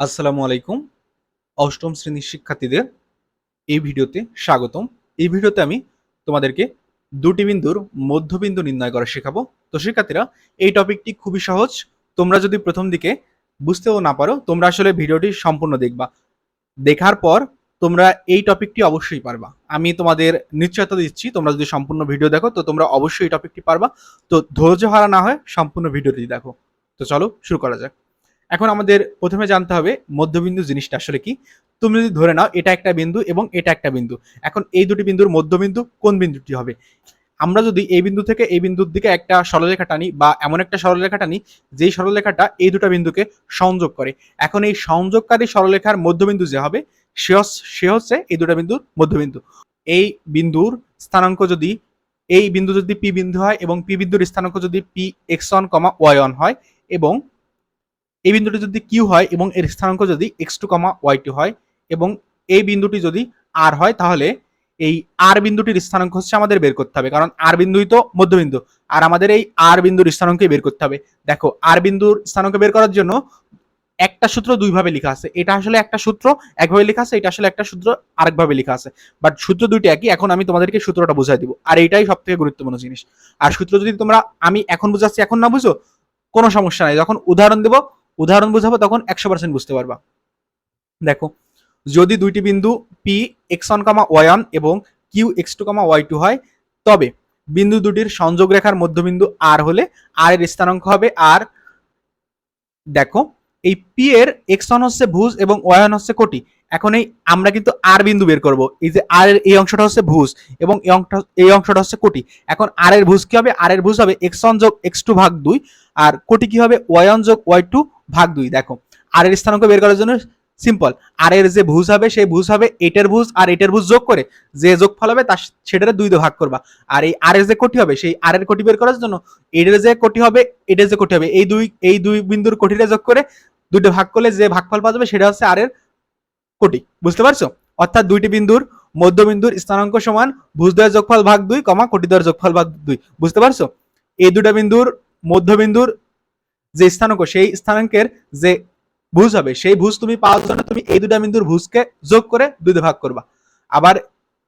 আসসালামু আলাইকুম। অষ্টম শ্রেণির শিক্ষার্থীদের এই ভিডিওতে স্বাগতম। এই ভিডিওতে আমি তোমাদেরকে দুটি বিন্দুর মধ্যবিন্দু নির্ণয় করা শেখাবো। তো শিক্ষার্থীরা, এই টপিকটি খুবই সহজ। তোমরা যদি প্রথম দিকে বুঝতেও না পারো, তোমরা আসলে ভিডিওটি সম্পূর্ণ দেখবা। দেখার পর তোমরা এই টপিকটি অবশ্যই পারবা। আমি তোমাদের নিশ্চয়তা দিচ্ছি, তোমরা যদি সম্পূর্ণ ভিডিও দেখো, তো তোমরা অবশ্যই এই টপিকটি পারবা। তো ধৈর্য হারা না হয় সম্পূর্ণ ভিডিওটি দেখো। তো চলো, শুরু করা যাক। এখন আমাদের প্রথমে জানতে হবে মধ্যবিন্দু জিনিসটা আসলে কি। তুমি যদি ধরে নাও এটা একটা বিন্দু এবং এটা একটা বিন্দু। এখন এই দুটি বিন্দুর মধ্যবিন্দু কোন বিন্দুটি হবে? আমরা যদি এই বিন্দু থেকে এই বিন্দুর দিকে একটা সরলরেখা টানি বা এমন একটা সরলরেখা টানি, যেই সরলরেখাটা এই দুটো বিন্দুকে সংযোগ করে। এখন এই সংযোগকারী সরলরেখার মধ্যবিন্দু যে হবে, সে সে হচ্ছে এই দুটো বিন্দুর মধ্যবিন্দু। এই বিন্দুর স্থানাঙ্ক যদি, এই বিন্দু যদি পি বিন্দু হয় এবং পি বিন্দুর স্থানাঙ্ক যদি P x one comma y one হয় এবং এই বিন্দুটি যদি কিউ হয় এবং এর স্থানাঙ্ক যদি x two comma y two হয় এবং এই বিন্দুটি যদি আর হয়, তাহলে এই আর বিন্দুটির স্থানাঙ্ক হচ্ছে আমাদের বের করতে হবে। কারণ আর বিন্দুই তো মধ্যবিন্দু। আর আমাদের এই আর বিন্দুর স্থানাঙ্কই বের করতে হবে। দেখো আর বিন্দুর স্থানাঙ্ক বের করার জন্য একটা সূত্র দুইভাবে লেখা আছে। এটা আসলে একটা সূত্র, একভাবে লেখা আছে, এটা আসলে একটা সূত্র, আরেকভাবে লেখা আছে। বাট সূত্র দুইটি একই, এখন আমি তোমাদেরকে সূত্রটা বোঝাই দিব। আর এটাই সব থেকে গুরুত্বপূর্ণ জিনিস। আর সূত্র যদি তোমরা, আমি এখন বুঝাচ্ছি, এখন না বুঝো, কোনো সমস্যা নাই। যখন উদাহরণ দেবো উদাহরণ বুঝাবো, তখন একশো পার্সেন্ট বুঝতে পারবা। দেখো, যদি দুইটি বিন্দু P x one comma y one এবং Q x two comma y two হয়, তবে বিন্দু দুটির সংযোগ রেখার মধ্যবিন্দু আর হলে আর এর স্থানাঙ্ক হবে আর দেখো এই পি এর এক্স ওয়ান হচ্ছে ভুজ এবং ওয়ান হচ্ছে কোটি। এখন এই আমরা কিন্তু আর বিন্দু বের করব। এই যে আর এর এই অংশটা হচ্ছে ভুজ এবং এই অংশটা এই অংশটা হচ্ছে কোটি। এখন আর এর ভুজ কি হবে? আর এর ভুজ হবে এক্স ওয়ান যোগ এক্স টু ভাগ দুই। আর কোটি কি হবে? ওয়াই ওয়ান যোগ ওয়াই টু ভাগ দুই। দেখো আর এর স্থানাঙ্ক বের করার জন্য সিম্পল আর এর যে ভুজ হবে, সেই ভুজ হবে এটের ভুজ আর এটের ভুজ যোগ করে যে যোগফল হবে, তার সেটারে দুই দিয়ে ভাগ করবা। আর এই আর এর যে কোটি হবে, সেই আর এর কোটি বের করার জন্য এটের যে কোটি হবে, এটের যে কোটি হবে। এই দুই এই দুই বিন্দুর কোটিটা যোগ করে দুটো ভাগ করলে যে ভাগফল পাওয়া যাবে সেটা হচ্ছে আর এর কোটি, বুঝতে পারছ? অর্থাৎ দুইটি বিন্দুর মধ্যবিন্দুর স্থানাঙ্ক সমান ভুজদ্বয়ের যোগফল ভাগ দুই কমা কোটিদ্বয়ের যোগফল ভাগ দুই, বুঝতে পারছ? এই দুটো বিন্দুর মধ্যবিন্দুর যে স্থানাঙ্ক, সেই স্থানাঙ্কের যে ভুজ হবে, সেই ভুজ তুমি পাওয়ার জন্য তুমি এই দুটা বিন্দুর ভুজকে যোগ করে দুই দিয়ে ভাগ করবা। আবার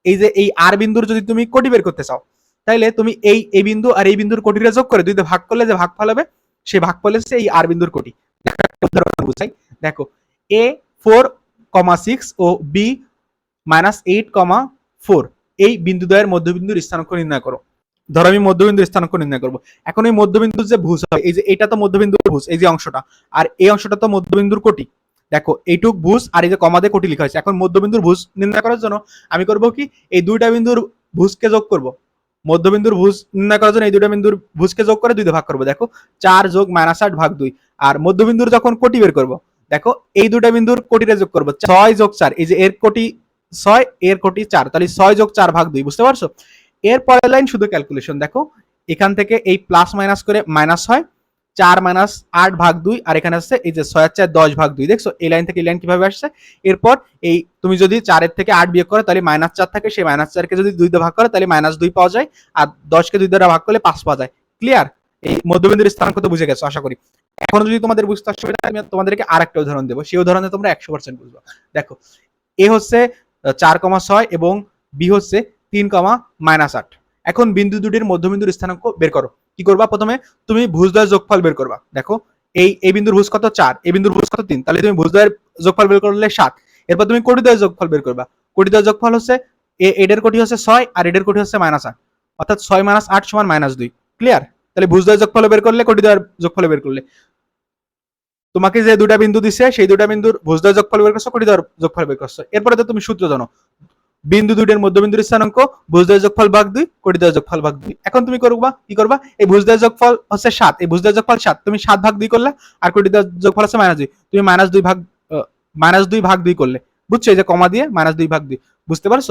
এই যে এই আর বিন্দুর যদি তুমি কোটি বের করতে চাও, তাইলে তুমি এই এই বিন্দু আর এই বিন্দুর কোটিটা যোগ করে দুই দিয়ে ভাগ করলে যে ভাগফল হবে, সেই ভাগফল হচ্ছে এই আর বিন্দুর কোটি। উদাহরণ বুঝাই। দেখো A four comma six O B minus eight comma four এই বিন্দুদ্বয়ের মধ্যবিন্দুর স্থানাঙ্ক নির্ণয় করো। ধরো আমি মধ্যবিন্দুর স্থানাঙ্ক নির্ণয় করব। এখন এই মধ্যবিন্দুর যে ভুজ হবে, এই যে এটা তো মধ্যবিন্দুর ভুজ, এই যে অংশটা, আর এই অংশটা তো মধ্যবিন্দুর কোটি। দেখো, এইটুক ভুজ আর এই যে কমাদে কোটি লেখা হয়েছে। এখন মধ্যবিন্দুর ভুজ নির্ণয় করার জন্য আমি করব কি, এই দুইটা বিন্দুর ভুজকে যোগ করব। মধ্যবিন্দুর ভুজ নির্ণয় করার জন্য এই দুইটা বিন্দুর ভুজকে যোগ করে দুই দিয়ে ভাগ করব। দেখো, চার যোগ মাইনাস আট ভাগ দুই। আর মধ্যবিন্দুর যখন কোটি বের করব, দেখো, এই দুটা বিন্দুর কোটিটা যোগ করব, ছয় যোগ চার। এই যে এর কোটি ছয়, এর কোটি চার। তাহলে ছয় যোগ চার ভাগ দুই, বুঝতে পারছ? এর পরের লাইন শুধু ক্যালকুলেশন দেখো, এখান থেকে এই প্লাস মাইনাস করে মাইনাস হয় চার মাইনাস আট ভাগ দুই আর এখানে আসছে এই যে ছয় চার দশ ভাগ দুই। দেখছ? এই লাইন থেকে এই লাইন কীভাবে আসছে? এরপর এই তুমি যদি চারের থেকে আট বিয়োগ করো তাহলে মাইনাস চার থাকে। সেই মাইনাস চারকে যদি দুই দিয়ে ভাগ করে তাহলে মাইনাস দুই পাওয়া যায়। আর দশকে দুই দ্বারা ভাগ করলে পাঁচ পাওয়া যায়। ক্লিয়ার এই মধ্যবিন্দুর স্থানাঙ্ক তো বুঝে গেছো আশা করি। এখন যদি তোমাদের বুঝতে হয়, আমি তোমাদেরকে আর একটা উদাহরণ দেবো। সেই উদাহরণে তোমরা একশো পার্সেন্ট বুঝব। দেখো এ হচ্ছে চার কমা ছয় এবং বি হচ্ছে তিন কমা মাইনাস আট। এখন বিন্দু দুটির মধ্যবিন্দুর স্থানাঙ্ক বের করো। কি করবা প্রথমে? তুমি ভুজদ্বয়ের যোগফল বের করবা। দেখো, এই এই বিন্দুর ভুজ কত? চার। এই বিন্দুর ভুজ কত? তিন। তাহলে তুমি ভুজদ্বয়ের যোগফল বের করলে সাত। এরপর তুমি কোটিদ্বয়ের যোগফল বের করবা। কোটিদ্বয়ের যোগফল হচ্ছে এডের কোটি হচ্ছে ছয় আর এডের কোটি হচ্ছে মাইনাস আট। অর্থাৎ ছয় মাইনাস আট সমান মাইনাস দুই। ক্লিয়ার তাহলে ভুজদ্বয়ের যোগফল বের করলে কোটিদ্বয়ের যোগফল বের করলে। তোমাকে যে দুটা বিন্দু দিছে, সেই দুটা বিন্দুর ভুজদ্বয় যোগফল বের করছ কোটিদ্বয়ের যোগফল বের করছ। এরপরে তো তুমি সূত্র জানো। বিন্দু দুইটার মধ্যবিন্দুর স্থানাঙ্ক ভুজদ্বয় যোগফল ভাগ দুই কোটিদ্বয় যোগফল ভাগ দুই। এখন তুমি করবা, কি করবা? এই ভুজদ্বয় যোগফল হচ্ছে সাত, এই ভুজদ্বয় যোগফল সাত, তুমি সাত ভাগ দুই করলে আর কোটিদ্বয় যোগফল হচ্ছে মাইনাস দুই। তুমি মাইনাস দুই ভাগ মাইনাস দুই ভাগ দুই করলে। বুঝছ? এই যে কমা দিয়ে মাইনাস দুই ভাগ দুই। বুঝতে পারছ?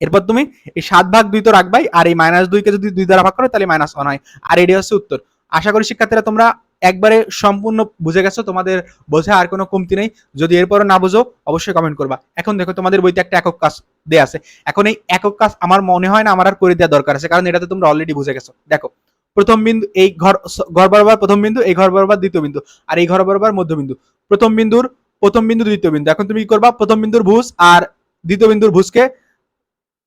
এরপর তুমি এই সাত ভাগ দুই তো রাখবাই, আর এই মাইনাস দুইকে যদি দুই দ্বারা ভাগ করো, তাহলে মাইনাস ওয়ান হয়। আর এটি হচ্ছে উত্তর। আশা করি শিক্ষার্থীরা তোমরা একবারে সম্পূর্ণ বুঝে গেছো, তোমাদের বোঝে আর কোনো কমতি নেই। যদি এরপরও না বুঝো, অবশ্যই কমেন্ট করবা। এখন দেখো, তোমাদের বইতে একটা একক কাজ দেয়া আছে। এখন এই একক কাজ আমার মনে হয় না আমার আর করে দেওয়া দরকার আছে, কারণ এটাতে তোমরা অলরেডি বুঝে গেছো। দেখো, প্রথম বিন্দু এই ঘর ঘর বরাবর প্রথম বিন্দু, এই ঘর বরাবর দ্বিতীয় বিন্দু, আর এই ঘর বরাবর মধ্যবিন্দু প্রথম বিন্দুর, প্রথম বিন্দু দ্বিতীয় বিন্দু। এখন তুমি কি করবা? প্রথম বিন্দুর ভুজ আর দ্বিতীয় বিন্দুর ভুজকে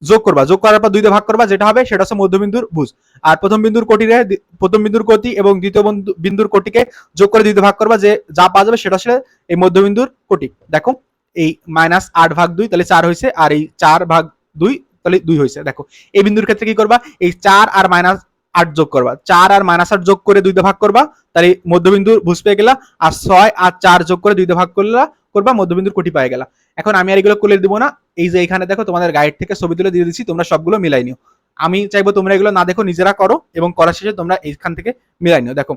যোগ করবা। যোগ করার পর দুইতে ভাগ করবা, যেটা হবে সেটা হচ্ছে মধ্যবিন্দুর ভুজ। আর প্রথম বিন্দুর কোটিরে দি- প্রথম বিন্দুর কোটি এবং দ্বিতীয় বিন্দুর কোটিকে যোগ করে দুইটা ভাগ করবা, যে যা পাওয়া যাবে সেটা হচ্ছে এই মধ্যবিন্দুর কোটি। দেখো, এই মাইনাস আট ভাগ দুই, তাহলে চার হয়েছে, আর এই চার ভাগ দুই, তাহলে দুই হয়েছে। দেখো, এই বিন্দুর ক্ষেত্রে কি করবা? এই চার আর মাইনাস আট যোগ করবা। চার আর মাইনাস আট যোগ করে দুইটা ভাগ করবা, তাহলে মধ্যবিন্দুর ভুজ পেয়ে গেলা, আর ছয় আর চার যোগ করে দুইটা ভাগ করলা করবা, মধ্যবিন্দুর কোটি পেয়ে গেলা। এখন আমি আর এগুলো করলে দিব না। এই যে এখানে দেখো, তোমাদের গাইড থেকে ছবি তুলে দিয়ে দিচ্ছি, তোমরা সবগুলো মিলাই নিও। আমি চাইব তোমরা এগুলো না দেখো, নিজেরা করো এবং করার শেষে তোমরা এইখান থেকে মিলাই নিও। দেখো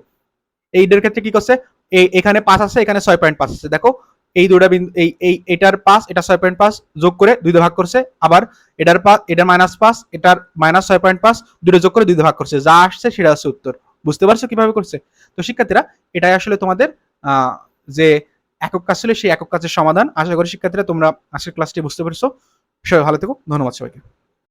এই এইটার ক্ষেত্রে কি করছে? এই এখানে পাঁচ আছে, এখানে ছয় পয়েন্ট পাঁচ আছে। দেখো, এই দুটা বিন্দু এই এই, এটার পাঁচ, এটা ছয় পয়েন্ট পাঁচ যোগ করে দুই ভাগ করছে। আবার এটার পাঁচ এটার মাইনাস পাঁচ, এটার মাইনাস ছয় পয়েন্ট পাঁচ, দুটো যোগ করে দুই ভাগ করছে। যা আসছে সেটা হচ্ছে উত্তর। বুঝতে পারছ কীভাবে করছে? তো শিক্ষার্থীরা, এটাই আসলে তোমাদের যে একক কাজ ছিল, সেই একক কাজের সমাধান আশা করি শিক্ষার্থীরা তোমরা আজকের ক্লাসটি বুঝতে পেরেছ। সবাই ভালো থেকো, ধন্যবাদ সবাইকে।